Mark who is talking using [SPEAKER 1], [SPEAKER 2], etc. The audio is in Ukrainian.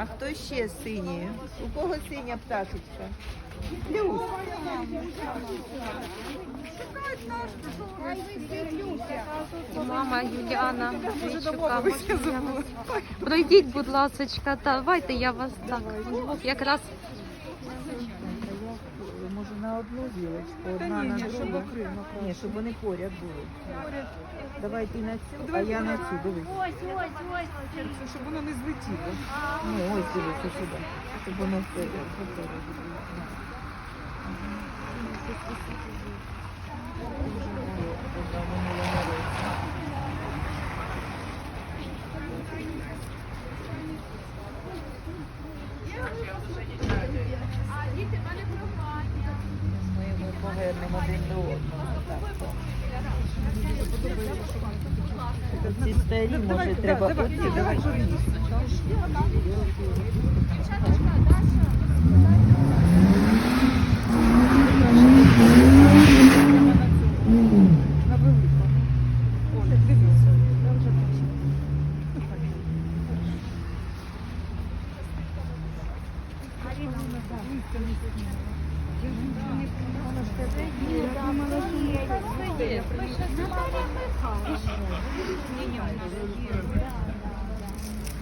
[SPEAKER 1] А хто ще синій? У кого синя пташечка? Плюс.
[SPEAKER 2] І мама Юліана Війчука. Пройдіть, будь ласка, давайте я вас так. Якраз
[SPEAKER 1] Може на одну гілочку, одна на другу. Ні, щоб вони поряд були. Давай ти на цю, а я на цю, дивись.
[SPEAKER 3] Щоб воно не злетіло.
[SPEAKER 1] Ну, ось дивися сюди. Щоб воно все попереду було. Ми його повернемо один до одного. Так. Ці старі, може, треба оці, давай.
[SPEAKER 3] На велику. Оля, дивися. Я вже бачу.